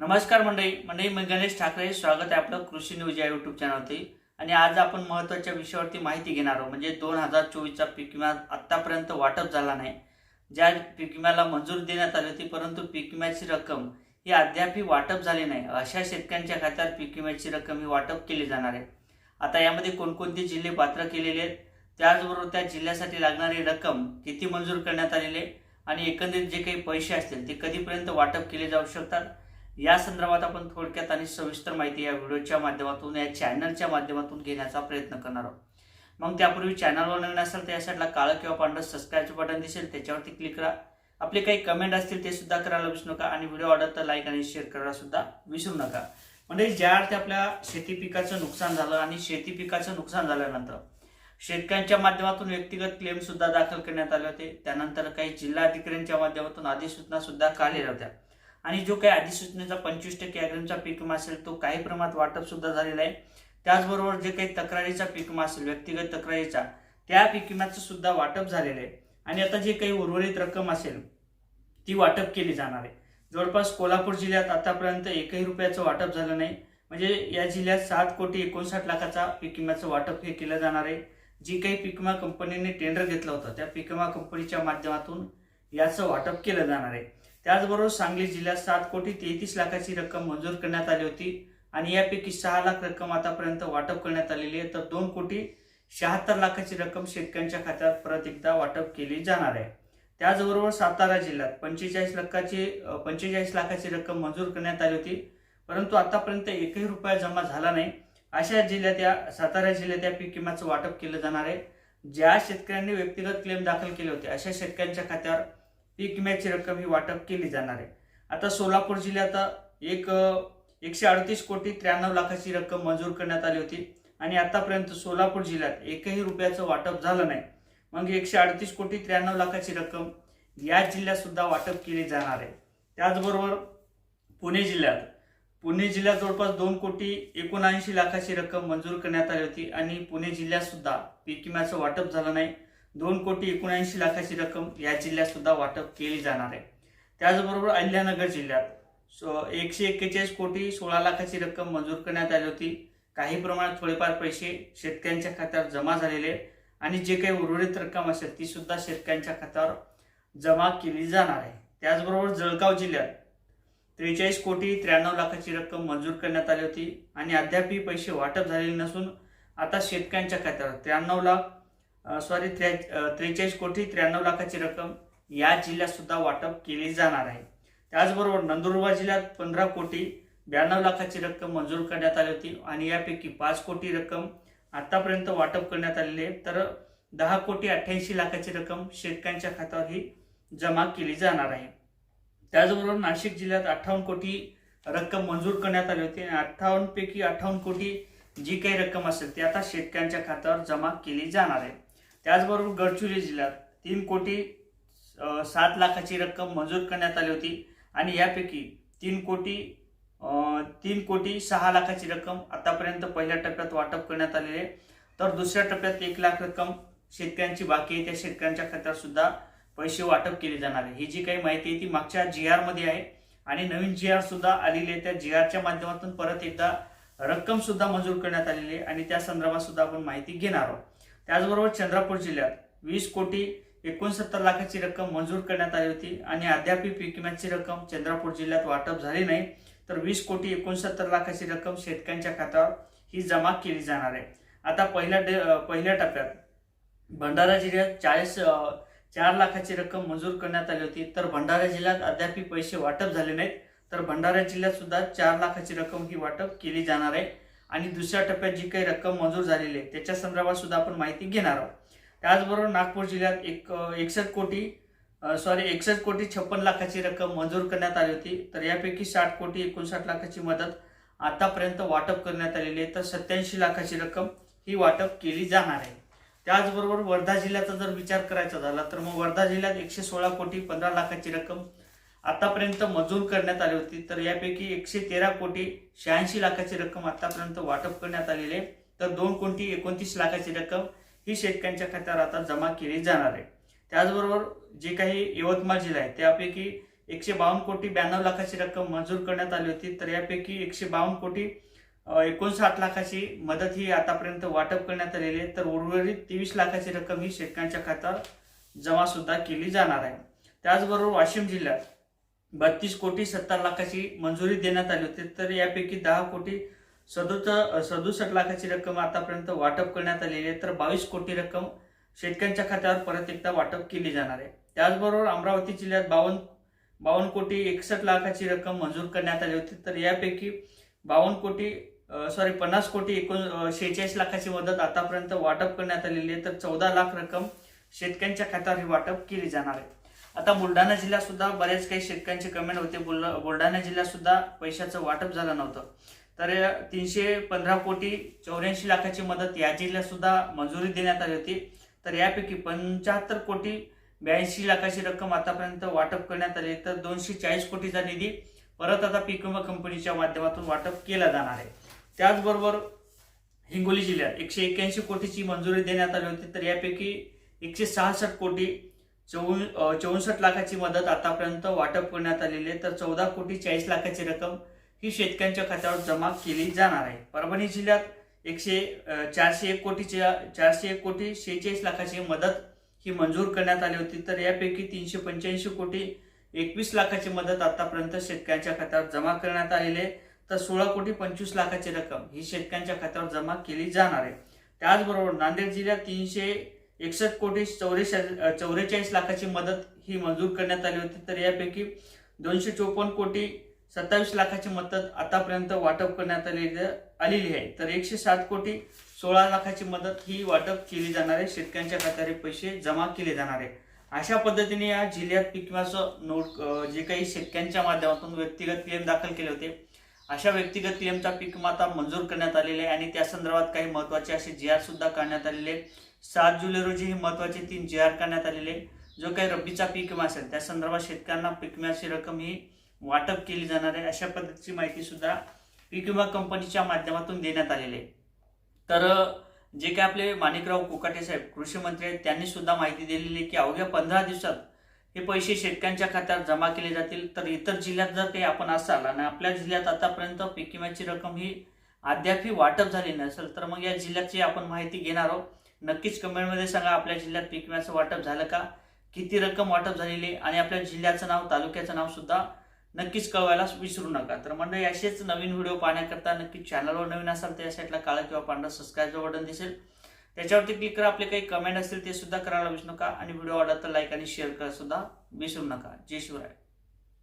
नमस्कार मंडळी. मंडळी मी गणेश ठाकरे. स्वागत आहे आपलं कृषी न्यूज या युट्यूब चॅनलवरती आणि आज आपण महत्त्वाच्या विषयावरती माहिती घेणार आहोत. म्हणजे दोन हजार चोवीसचा पीक विमा आत्तापर्यंत वाटप झाला नाही. ज्या पीक विम्याला मंजूर देण्यात आली होती परंतु पीक विम्याची रक्कम ही अद्यापही वाटप झाली नाही. अशा शेतकऱ्यांच्या खात्यात पीक विम्याची रक्कम ही वाटप केली जाणार आहे. आता यामध्ये कोणकोणते जिल्हे पात्र केलेले आहेत? त्याचबरोबर त्या जिल्ह्यासाठी लागणारी रक्कम किती मंजूर करण्यात आलेली आहे? आणि एकंदरीत जे काही पैसे असतील ते कधीपर्यंत वाटप केले जाऊ शकतात? या संदर्भात आपण थोडक्यात आणि सविस्तर माहिती या व्हिडिओच्या माध्यमातून या चॅनलच्या माध्यमातून घेण्याचा प्रयत्न करणार आहोत. मग त्यापूर्वी चॅनलवर नवीन असेल तर या साईडला काळं किंवा पांढरं सबस्क्राईबचं बटन दिसेल त्याच्यावरती क्लिक करा. आपले काही कमेंट असतील ते सुद्धा करायला विसरू नका आणि व्हिडिओ आवडत तर लाईक आणि शेअर करायला सुद्धा विसरू नका. म्हणजे ज्या अर्थी आपल्या शेती पिकाचं नुकसान झालं आणि शेती पिकाचं नुकसान झाल्यानंतर शेतकऱ्यांच्या माध्यमातून व्यक्तिगत क्लेम सुद्धा दाखल करण्यात आले होते. त्यानंतर काही जिल्हा अधिकाऱ्यांच्या माध्यमातून अधिसूचना सुद्धा काढलेल्या होत्या आणि जो काही अधिसूचनेचा पंचवीस टक्के अग्रिमचा पीक विमा असेल तो काही प्रमाणात वाटप सुद्धा झालेला आहे. त्याचबरोबर जे काही तक्रारीचा पीक विमा असेल व्यक्तिगत तक्रारीचा त्या पीक विम्याचं सुद्धा वाटप झालेलं आहे. आणि आता जे काही उर्वरित रक्कम असेल ती वाटप केली जाणार आहे. जवळपास कोल्हापूर जिल्ह्यात आतापर्यंत एकही रुपयाचं वाटप झालं नाही. म्हणजे या जिल्ह्यात सात कोटी एकोणसाठ लाखाचा पीक विम्याचं वाटप हे केलं जाणार आहे. जी काही पीक विमा कंपनीने टेंडर घेतलं होतं त्या पीक विमा कंपनीच्या माध्यमातून याचं वाटप केलं जाणार आहे. त्याचबरोबर सांगली जिल्ह्यात सात कोटी तेहतीस लाखाची रक्कम मंजूर करण्यात आली होती. आणि यापैकी सहा लाख रक्कम आतापर्यंत वाटप करण्यात आलेली आहे. तर दोन कोटी शहात्तर लाखाची रक्कम शेतकऱ्यांच्या खात्यात परत एकदा वाटप केली जाणार आहे. त्याचबरोबर सातारा जिल्ह्यात पंचेचाळीस लाखाची पंचेचाळीस लाखाची रक्कम मंजूर करण्यात आली होती. परंतु आतापर्यंत एकही रुपया जमा झाला नाही. अशा जिल्ह्यात या सातारा जिल्ह्यात या पीक विम्याचं वाटप केलं जाणार आहे. ज्या शेतकऱ्यांनी व्यक्तिगत क्लेम दाखल केले होते अशा शेतकऱ्यांच्या खात्यावर पीक विम्याची रक्कम ही वाटप केली जाणार आहे. आता सोलापूर जिल्ह्यात एक एकशे अडतीस कोटी त्र्याण्णव लाखाची रक्कम मंजूर करण्यात आली होती. आणि आतापर्यंत सोलापूर जिल्ह्यात एकही रुपयाचं वाटप झालं नाही. मग एकशे अडतीस कोटी त्र्याण्णव लाखाची रक्कम या जिल्ह्यात सुद्धा वाटप केली जाणार आहे. त्याचबरोबर पुणे जिल्ह्यात पुणे जिल्ह्यात जवळपास दोन कोटी एकोणऐंशी लाखाची रक्कम मंजूर करण्यात आली होती. आणि पुणे जिल्ह्यात सुद्धा पीक विम्याचं वाटप झालं नाही. दोन कोटी एकोणऐंशी लाखाची रक्कम या जिल्ह्यात सुद्धा वाटप केली जाणार आहे. त्याचबरोबर अहिल्यानगर जिल्ह्यात सो एकशे एक्केचाळीस कोटी सोळा लाखाची रक्कम मंजूर करण्यात आली होती. काही प्रमाणात थोडेफार पैसे शेतकऱ्यांच्या खात्यावर जमा झालेले आणि जे काही उर्वरित रक्कम असेल ती सुद्धा शेतकऱ्यांच्या खात्यावर जमा केली जाणार आहे. त्याचबरोबर जळगाव जिल्ह्यात त्रेचाळीस कोटी त्र्याण्णव लाखाची रक्कम मंजूर करण्यात आली होती आणि अद्यापही पैसे वाटप झालेले नसून आता शेतकऱ्यांच्या खात्यावर त्र्याण्णव लाख सॉरी त्रे त्रेचाळीस कोटी त्र्याण्णव लाखाची रक्कम या जिल्ह्यात सुद्धा वाटप केली जाणार आहे. त्याचबरोबर नंदुरबार जिल्ह्यात पंधरा कोटी ब्याण्णव लाखाची रक्कम मंजूर करण्यात आली होती आणि यापैकी पाच कोटी रक्कम आतापर्यंत वाटप करण्यात आलेली आहे. तर दहा कोटी अठ्ठ्याऐंशी लाखाची रक्कम शेतकऱ्यांच्या खात्यावर ही जमा केली जाणार आहे. त्याचबरोबर नाशिक जिल्ह्यात अठ्ठावन्न कोटी रक्कम मंजूर करण्यात आली होती आणि अठ्ठावन्नपैकी अठ्ठावन्न कोटी जी काही रक्कम असेल ती आता शेतकऱ्यांच्या खात्यावर जमा केली जाणार आहे. त्याचबरोबर गडचिरोली जिल्ह्यात तीन कोटी सात लाखाची रक्कम मंजूर करण्यात आली होती आणि यापैकी तीन कोटी तीन कोटी सहा लाखाची रक्कम आतापर्यंत पहिल्या टप्प्यात वाटप करण्यात आलेली आहे. तर दुसऱ्या टप्प्यात एक लाख रक्कम शेतकऱ्यांची बाकी आहे. त्या शेतकऱ्यांच्या खात्यातसुद्धा पैसे वाटप केले जाणार आहे. ही जी काही माहिती आहे ती मागच्या जी आरमध्ये आहे आणि नवीन जी आर सुद्धा आलेली आहे. त्या जी आरच्या माध्यमातून परत एकदा रक्कम सुद्धा मंजूर करण्यात आलेली आहे आणि त्या संदर्भात सुद्धा आपण माहिती घेणार आहोत. त्याचबरोबर चंद्रपूर जिल्ह्यात वीस कोटी एकोणसत्तर लाखाची रक्कम मंजूर करण्यात आली होती आणि अद्याप पीक विम्याची रक्कम चंद्रपूर जिल्ह्यात वाटप झाली नाही तर वीस कोटी एकोणसत्तर लाखाची रक्कम शेतकऱ्यांच्या खात्यावर ही जमा केली जाणार आहे. आता पहिल्या डे पहिल्या टप्प्यात भंडारा जिल्ह्यात चाळीस चार लाखाची रक्कम मंजूर करण्यात आली होती तर भंडारा जिल्ह्यात अद्याप पैसे वाटप झाले नाहीत तर भंडारा जिल्ह्यात सुद्धा चार लाखाची रक्कम ही वाटप केली जाणार आहे. आणि दुसऱ्या टप्प्यात जी काही रक्कम मंजूर झालेली आहे त्याच्या संदर्भात सुद्धा आपण माहिती घेणार आहोत. त्याचबरोबर नागपूर जिल्ह्यात एक एकसष्ट कोटी सॉरी एकसष्ट कोटी छप्पन लाखाची रक्कम मंजूर करण्यात आली होती. तर यापैकी साठ कोटी एकोणसाठ लाखाची मदत आतापर्यंत वाटप करण्यात आलेली आहे. तर सत्याऐंशी लाखाची रक्कम ही वाटप केली जाणार आहे. त्याचबरोबर वर्धा जिल्ह्याचा जर विचार करायचा झाला तर मग वर्धा जिल्ह्यात एकशे सोळा कोटी पंधरा लाखाची रक्कम आतापर्यंत मंजूर करण्यात आली होती. तर यापैकी एकशे तेरा कोटी शहाऐंशी लाखाची रक्कम आतापर्यंत वाटप करण्यात आलेली आहे. तर दोन कोटी एकोणतीस लाखाची रक्कम ही शेतकऱ्यांच्या खात्यावर आता जमा केली जाणार आहे. त्याचबरोबर जे काही यवतमाळ जिल्हा आहे त्यापैकी एकशे बावन्न कोटी ब्याण्णव लाखाची रक्कम मंजूर करण्यात आली होती. तर यापैकी एकशे बावन्न कोटी एकोणसाठ लाखाची मदत ही आतापर्यंत वाटप करण्यात आलेली आहे. तर उर्वरित तेवीस लाखाची रक्कम ही शेतकऱ्यांच्या खात्यावर जमा सुद्धा केली जाणार आहे. त्याचबरोबर वाशिम जिल्ह्यात बत्तीस कोटी सत्तर लाखाची मंजुरी देण्यात आली होती. तर यापैकी दहा कोटी सदुत सदुसष्ट लाखाची रक्कम आतापर्यंत वाटप करण्यात आलेली आहे. तर बावीस कोटी रक्कम शेतकऱ्यांच्या खात्यावर परत एकदा वाटप केली जाणार आहे. त्याचबरोबर अमरावती जिल्ह्यात बावन्न बावन्न कोटी एकसष्ट लाखाची रक्कम मंजूर करण्यात आली होती. तर यापैकी बावन्न कोटी सॉरी पन्नास कोटी एकोण शेहेचाळीस लाखाची मदत आतापर्यंत वाटप करण्यात आलेली आहे. तर चौदा लाख रक्कम शेतकऱ्यांच्या खात्यावर ही वाटप केली जाणार आहे. आता बुलढाणा जिल्ह्यात सुद्धा बऱ्याच काही शेतकऱ्यांचे कमेंट होते. बुल बुलढाणा जिल्ह्यात सुद्धा पैशाचं वाटप झालं नव्हतं. तर तीनशे पंधरा कोटी चौऱ्याऐंशी लाखाची मदत या जिल्ह्यात सुद्धा मंजुरी देण्यात आली होती. तर यापैकी पंच्याहत्तर कोटी ब्याऐंशी लाखाची रक्कम आतापर्यंत वाटप करण्यात आली. तर दोनशे चाळीस कोटीचा निधी परत आता पीक विमा कंपनीच्या माध्यमातून वाटप केला जाणार आहे. त्याचबरोबर हिंगोली जिल्ह्यात एकशे एक्याऐंशी कोटीची मंजुरी देण्यात आली होती. तर यापैकी एकशे सहासष्ट कोटी चौसष्ट लाखाची मदत आतापर्यंत वाटप करण्यात आलेली आहे. तर चौदा कोटी चाळीस लाखाची रक्कम ही शेतकऱ्यांच्या खात्यावर जमा केली जाणार आहे. परभणी जिल्ह्यात एकशे चारशे एक कोटीच्या चारशे एक कोटी शेहेचाळीस लाखाची मदत ही मंजूर करण्यात आली होती. तर यापैकी तीनशे पंच्याऐंशी कोटी एकवीस लाखाची मदत आतापर्यंत शेतकऱ्यांच्या खात्यावर जमा करण्यात आलेली आहे. तर सोळा कोटी पंचवीस लाखाची रक्कम ही शेतकऱ्यांच्या खात्यावर जमा केली जाणार आहे. त्याचबरोबर नांदेड जिल्ह्यात तीनशे एकसष्ट कोटी चौरेश चौवेचाळीस लाखाची मदत ही मंजूर करण्यात आली होती. तर यापैकी दोनशे चोपन्न कोटी सत्तावीस लाखाची मदत आतापर्यंत वाटप करण्यात आलेली आलेली आहे. तर एकशे सात कोटी सोळा लाखाची मदत ही वाटप केली जाणार आहे. शेतकऱ्यांच्या खात्यात पैसे जमा केले जाणार आहे. अशा पद्धतीने या जिल्ह्यात पीक विम्याचं नोट जे काही शेतकऱ्यांच्या माध्यमातून व्यक्तिगत क्लेम दाखल केले होते अशा व्यक्तिगत क्लेमचा पीक माता मंजूर करण्यात आलेले आहे आणि त्या संदर्भात काही महत्त्वाचे असे जी आर सुद्धा काढण्यात आलेले आहे. सात जुलै रोजी हे महत्त्वाचे तीन जी आर काढण्यात आलेले जो काही रब्बीचा पीक विमा असेल त्या संदर्भात शेतकऱ्यांना पीक विम्याची रक्कम ही वाटप केली जाणार आहे. अशा पद्धतीची माहिती सुद्धा पीक विमा कंपनीच्या माध्यमातून देण्यात आलेली आहे. तर जे काही आपले माणिकराव कोकाटे साहेब कृषी मंत्री आहेत त्यांनी सुद्धा माहिती दिलेली आहे की अवघ्या पंधरा दिवसात हे पैसे शेतकऱ्यांच्या खात्यात जमा केले जातील. तर इतर जिल्ह्यात जर काही आपण असाल आणि आपल्या जिल्ह्यात आतापर्यंत पीक विम्याची रक्कम ही अद्यापही वाटप झाली नसेल तर मग या जिल्ह्याची आपण माहिती घेणार आहोत. नक्कीच कमेंटमध्ये सांगा आपल्या जिल्ह्यात पीक विम्याचं वाटप झालं का? किती रक्कम वाटप झालेली आहे? आणि आपल्या जिल्ह्याचं नाव तालुक्याचं नाव सुद्धा नक्कीच कळवायला विसरू नका. तर मंडळी असेच नवीन व्हिडिओ पाहण्याकरता नक्कीच चॅनलवर नवीन असाल तर या साईडला काळा किंवा पांढरा सबस्क्राईबचं बटन दिसेल. त्याच्यावरती क्लिक करा आपले काही कमेंट असतील ते सुद्धा करायला विसरू नका. आणि व्हिडिओ आवडला तर लाईक आणि शेअर करा सुद्धा. विसरू नका. जय शिवराय.